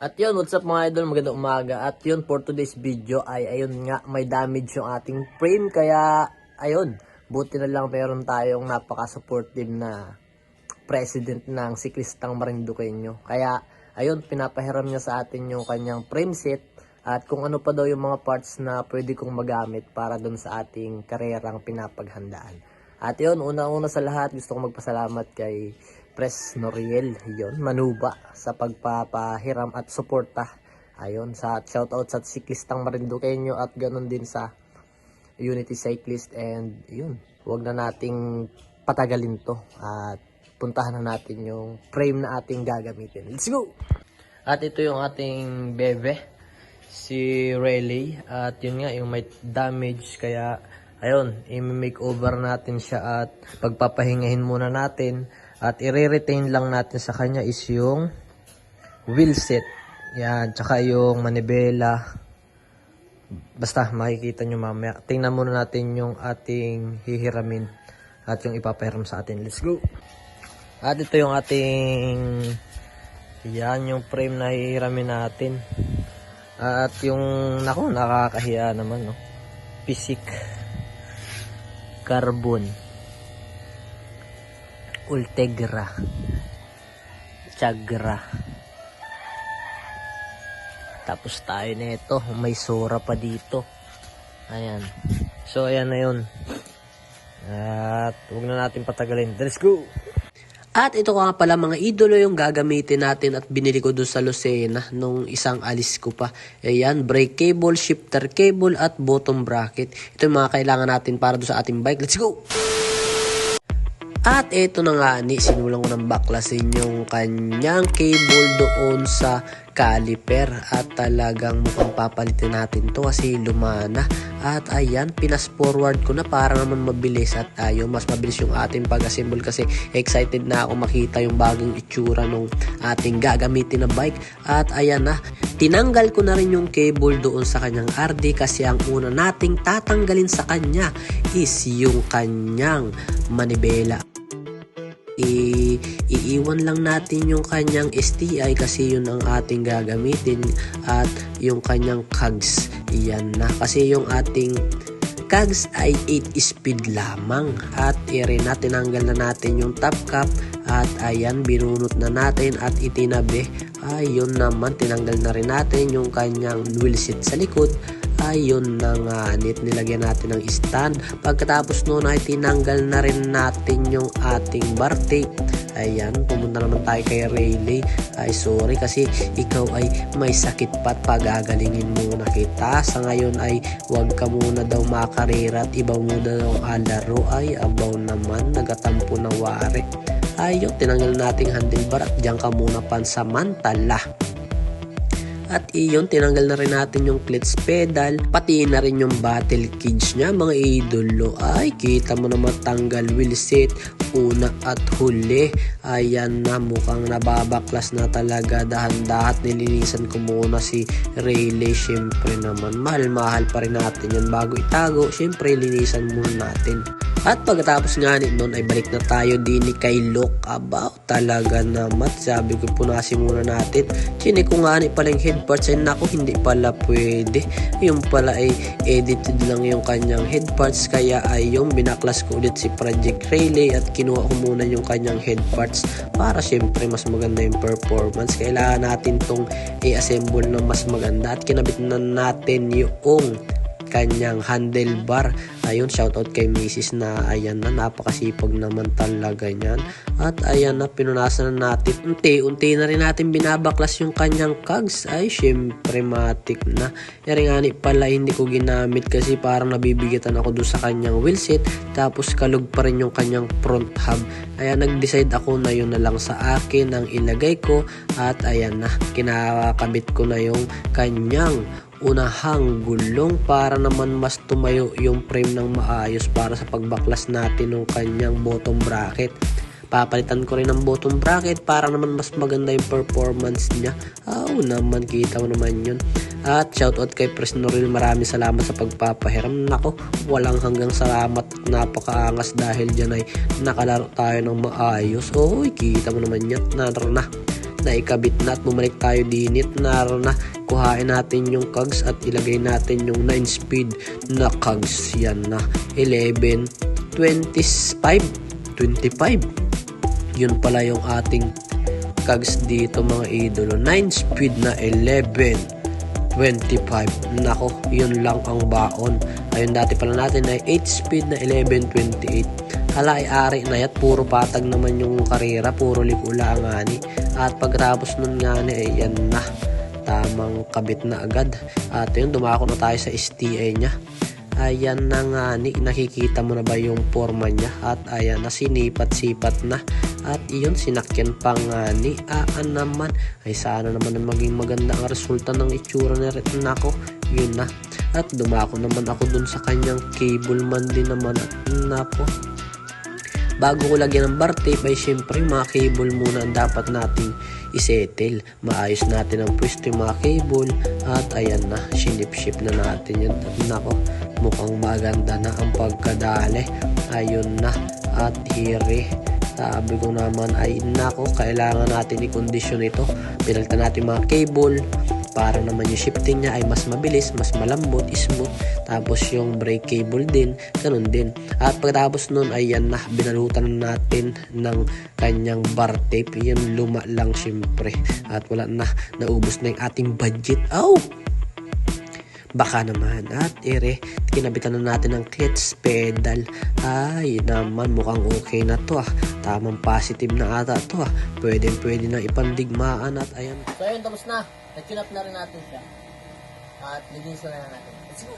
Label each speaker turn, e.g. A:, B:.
A: At yun, what's up mga idol, magandang umaga. At yun, for today's video ay ayun nga, may damage yung ating frame. Kaya, ayun, buti na lang meron tayong napaka-supportive na president ng siklistang Marinduqueño. Kaya, ayun, pinapahiram niya sa atin yung kanyang frame set at kung ano pa daw yung mga parts na pwede kong magamit para dun sa ating karerang pinapaghandaan. At yun, una-una sa lahat, gusto kong magpasalamat kay Pres Noriel, yun, manuba sa pagpapahiram at suporta. Ayun, sa shoutout sa siklistang Marinduqueño at ganun din sa Unity Cyclist and yun, wag na nating patagalin to at puntahan na natin yung frame na ating gagamitin. Let's go! At ito yung ating bebe, si Rayleigh. At yun nga, yung may damage. Kaya, ayun, i-makeover natin siya at pagpapahingahin muna natin. At i-retain lang natin sa kanya is yung wheel set. Yan, tsaka yung manibela. Basta makikita nyo mamaya. Tingnan muna natin yung ating hihiramin at yung ipapahiram sa atin. Let's go! At ito yung ating yan yung frame na hihiramin natin. At yung nako nakakahiya naman no. Pisik carbon Ultegra Chagra Tapos tayo nito, may sora pa dito. Ayan. So ayan na yun. At huwag na natin patagalin. Let's go! At ito nga pala mga idolo yung gagamitin natin at binili ko doon sa Lucena nung isang alis ko pa. Ayan, brake cable, shifter cable at bottom bracket. Ito yung mga kailangan natin para doon sa ating bike. Let's go! At ito na nga ni, sinulang ko ng baklasin yung kanyang cable doon sa caliper. At talagang mukhang papalitin natin to kasi lumana at ayan pinas forward ko na para naman mabilis at ayo mas mabilis yung ating pag-assemble kasi excited na ako makita yung bagong itsura nung ating gagamitin na bike. At ayan na tinanggal ko na rin yung cable doon sa kanyang RD kasi ang una nating tatanggalin sa kanya is yung kanyang manibela iiwan lang natin yung kanyang STI kasi yun ang ating gagamitin at yung kanyang cogs iyan na. Kasi yung ating cogs ay 8 speed lamang. At ire na tinanggal na natin yung top cap. At ayan binunot na natin at itinabi. Ayun naman tinanggal na rin natin yung kanyang wheel seat sa likod na nga. Nit nilagyan natin ng stand. Pagkatapos noon ay tinanggal na rin natin yung ating bar tape ayan pumunta naman tayo kay Rayleigh ay sorry kasi ikaw ay may sakit pa at pagagalingin muna kita. Sa ngayon ay wag ka muna daw makarera at ibaw muna daw ang laro. Ay abaw naman. Nagatampo na wari. Ayun tinanggal nating handlebar at diyan ka muna pansamantala at iyon, tinanggal na rin natin yung clutch pedal, pati na rin yung battle cage niya mga idolo. Ay, kita mo na matanggal wheel set, una at huli. Ayan na, mukhang nababaklas na talaga. Dahan-dahat nilinisan ko muna si Rayleigh. Siyempre naman, mahal-mahal pa rin natin yan bago itago. Siyempre, linisan muna natin. At pagkatapos nga nun ay balik na tayo din ni kay Look about talaga naman. Sabi ko punasin muna natin. Chinik ko nga ni pala yung head parts ay naku hindi pala pwede. Yung pala ay edited lang yung kanyang head parts kaya ay yung binaklas ko ulit si Project Rayleigh at kinuha ko muna yung kanyang head parts para syempre mas maganda yung performance. Kailangan natin tong i-assemble ng mas maganda at kinabit na natin yung kanyang handlebar. Ayun, shoutout kay Mrs. na ayan na, napakasipag naman talaga niyan. At ayan na, pinunasan na natin. Unti-unti na rin natin binabaklas yung kanyang cogs. Ay, syempre matik na. Yari nga ni pala hindi ko ginamit kasi parang nabibigatan ako doon sa kanyang wheelset. Tapos kalug pa rin yung kanyang front hub. Kaya nag-decide ako na yun na lang sa akin ang ilagay ko. At ayan na, kinakabit ko na yung kanyang unahang gulong para naman mas tumayo yung frame ng maayos para sa pagbaklas natin ng kanyang bottom bracket. Papalitan ko rin ng bottom bracket para naman mas maganda yung performance niya. Ah, oh, naman, kita mo naman yun. At shoutout kay Presnoril, maraming salamat sa pagpapahiram. Nako, walang hanggang salamat. Napakaangas dahil dyan ay nakalaro tayo ng maayos. Oy, kita mo naman yan. Naro na. naikabit na at bumalik tayo dinit naro na kuhain natin yung cogs at ilagay natin yung 9 speed na cogs yan na. 11 25 25 yun pala yung ating cogs dito mga idolo. 9 speed na 11 25 nako yun lang ang baon. Ayun dati pala natin ay 8 speed na 11.28 hala ay ari na yat puro patag naman yung karera. Puro likula ang ani at pagkatapos nun nga ni ay yan na tamang kabit na agad. At yun dumako na tayo sa STA nya ayan na nga ni nakikita mo na ba yung forma niya? At ayan na sinipat-sipat na. At iyon sinakyan pa nga ni aan naman. Ay sana naman na maging maganda ang resulta ng itsura ni Ret. Nako yun na. At dumako naman ako dun sa kanyang cable man din naman. At nako. Bago ko lagyan ng bar tape ay syempre mga cable muna ang dapat nating isettle maayos natin ang pwesto yung mga cable. At ayan na sinip-ship na natin yun. At nako mukhang maganda na ang pagkadali. Ayun na at hiri sabi ko naman ay nako kailangan natin i-condition ito. Pinalitan natin mga cable para naman yung shifting niya ay mas mabilis, mas malambot, smooth. Tapos yung brake cable din, ganun din. At pagkatapos nun ay yan na, binalutan natin ng kanyang bar tape. Yan luma lang syempre. At wala na, naubos na yung ating budget. Oh! Baka naman. At ere, kinabitan na natin ng clutch pedal. Ay, naman mukhang okay na to ah. Tamang positive na ata to ah. Pwede pwede na ipandigmaan at ayan.
B: So ayun, tapos na. Nag-tune up na rin natin siya. At linisin na natin. Let's go.